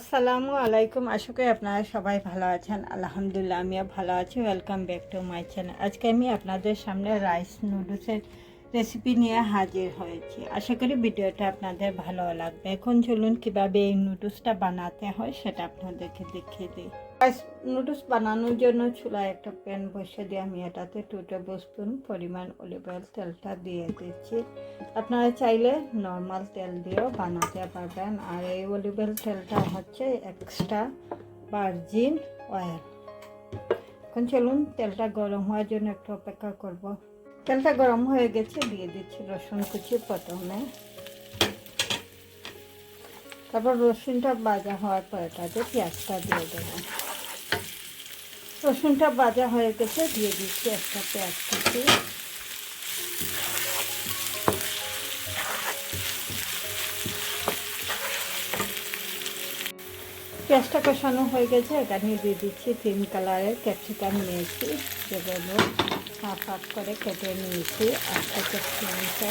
আসসালামু আলাইকুম। আশা করি আপনারা সবাই ভালো আছেন। আলহামদুলিল্লাহ, আমিও ভালো আছি। Welcome back to my channel আজকে আমি আপনাদের সামনে রাইস নুডলসের রেসিপি নিয়ে হাজির হয়েছি। আশা করি ভিডিওটা আপনাদের ভালো লাগবে। এখন চলুন কীভাবে এই নুডলসটা বানাতে হয় সেটা আপনাদেরকে দেখিয়ে দিই। নুডলস বানানোর জন্য চুলায় একটা প্যান বসে দিয়ে আমি এটাতে টু টেবিল স্পুন পরিমাণ অলিভ অয়েল তেলটা দিয়ে দিচ্ছি। আপনারা চাইলে নর্মাল তেল দিয়েও বানাতে পারবেন। আর এই অলিভ অয়েল তেলটা হচ্ছে এক্সট্রা ভার্জিন অয়েল এখন চলুন তেলটা গরম হওয়ার জন্য একটু অপেক্ষা করব। তেলটা গরম হয়ে গেছে, দিয়ে দিচ্ছি রসুন কুচি প্রথমে। তারপর রসুনটা ভাজা হওয়ার পর তাতে পেঁয়াজটা দিয়ে দেবো। রসুনটা ভাজা হয়ে গেছে, দিয়ে দিচ্ছি একটা পেঁয়াজ কুচি। পেঁয়াজটা কষানো হয়ে গেছে, এখানে দিয়ে দিচ্ছি তিন কালারের ক্যাপসিকাম নিয়েছি যেগুলো হাফ হাফ করে কেটে নিয়েছি একটা ক্যাপসিকামটা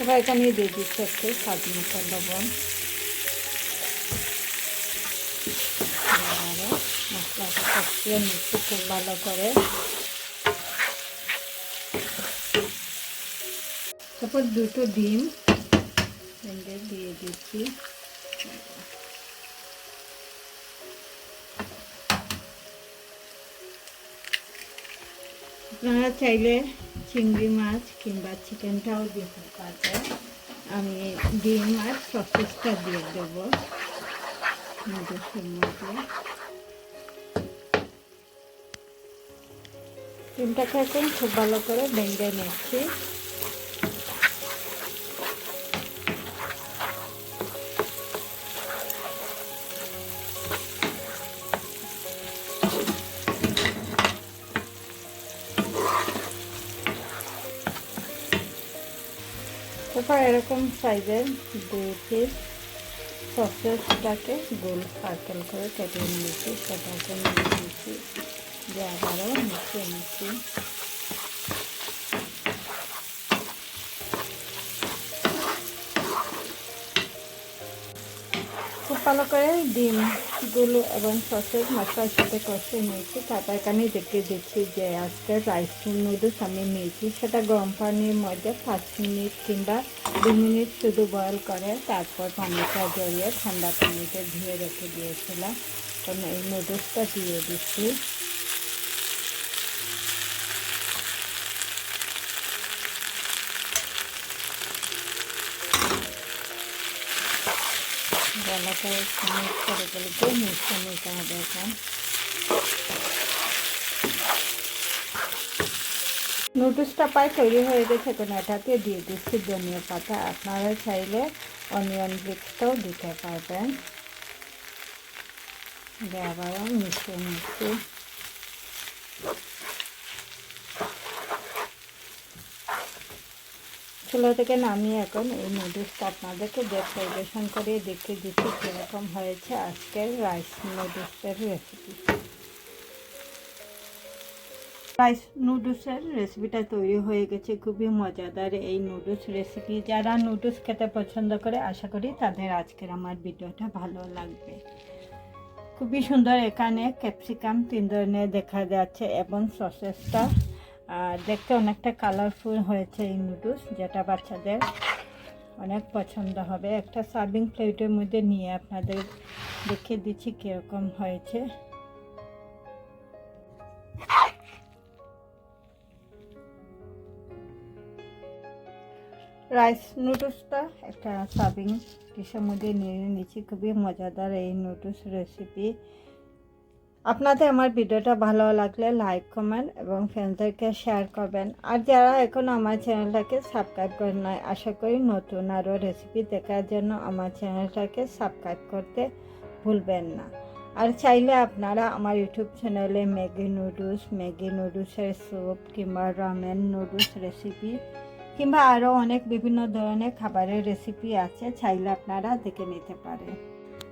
এবার এখানে দিয়ে দিচ্ছি একটু স্বাদ মতো লবণ। মশলাটা কষিয়ে খুব ভালো করে। তারপর দুটো ডিম। দিয়ে দিচ্ছি। আপনারা চাইলে চিংড়ি মাছ কিংবা চিকেনটাও দিতে পারবেন। আমি ডিম আর সসেসটা দিয়ে দেবো মধ্যে ডিমটাকে এখন খুব ভালো করে ভেঙে নিচ্ছি। তারপর এরকম সাইজের পিস সসেসটাকে গোল পার্কেল করে কেটে নিয়েছি, সেটাকে নিয়ে নিয়েছি যে আবারও মিশিয়ে নিচ্ছি ভালো করে ডিমগুলো এবং সসেস মশলার সাথে কষে নিয়েছি। তারপর এখানে দেখে দেখছি যে আজকে রাইস নুডলস আমি নিয়েছি। সেটা গরম পানির মধ্যে পাঁচ মিনিট কিংবা দু মিনিট শুধু বয়েল করে, তারপর পানিটা জড়িয়ে ঠান্ডা পানিতে ধুয়ে রেখে দিয়েছিলাম। এই নুডলসটা দিয়ে দিচ্ছি। করে মিক্স করে মিক্সে নিতে হবে এখন। নুডলসটা প্রায় তৈরি হয়ে গেছে, এখন এটাকে দিয়ে দিচ্ছি ধনিয়া পাতা। আপনারা চাইলে অনিয়ন ব্রিক্সটাও দিতে পারবেন। আবারও মিশিয়ে নিচ্ছি। চুলা থেকে নামিয়ে এখন এই নুডলসটা আপনাদেরকে দেখ পরিবেশন করে দেখে দিচ্ছি কীরকম হয়েছে আজকের রাইস নুডলসের রেসিপি রাইস নুডলসের রেসিপিটা তৈরি হয়ে গেছে, খুবই মজাদার এই নুডলস রেসিপি যারা নুডলস খেতে পছন্দ করে, আশা করি তাদের আজকের আমার ভিডিওটা ভালো লাগবে। খুবই সুন্দর এখানে ক্যাপসিকাম তিন ধরনের দেখা যাচ্ছে এবং সসেসটা আর দেখতে অনেকটা কালারফুল হয়েছে এই নুডলস যেটা বাচ্চাদের অনেক পছন্দ হবে। একটা সার্ভিং প্লেটের মধ্যে নিয়ে আপনাদের দেখিয়ে দিচ্ছি কীরকম হয়েছে। রাইস নুডলসটা একটা সার্ভিং ডিশের মধ্যে নিয়ে নিচ্ছি। খুবই মজাদার এই নুডলস রেসিপি আপনাদের আমার ভিডিওটা ভালো লাগলে লাইক কমেন্ট এবং ফ্রেন্ডদেরকে শেয়ার করবেন। আর যারা এখন আমার চ্যানেলটাকে সাবস্ক্রাইব করেন নয় আশা করি নতুন আরও রেসিপি দেখার জন্য আমার চ্যানেলটাকে সাবস্ক্রাইব করতে ভুলবেন না। আর চাইলে আপনারা আমার ইউটিউব চ্যানেলে ম্যাগি নুডলস ম্যাগি নুডলসের স্যুপ কিংবা রামেন নুডলস রেসিপি কিংবা আরও অনেক বিভিন্ন ধরনের খাবারের রেসিপি আছে, চাইলে আপনারা দেখে নিতে পারেন।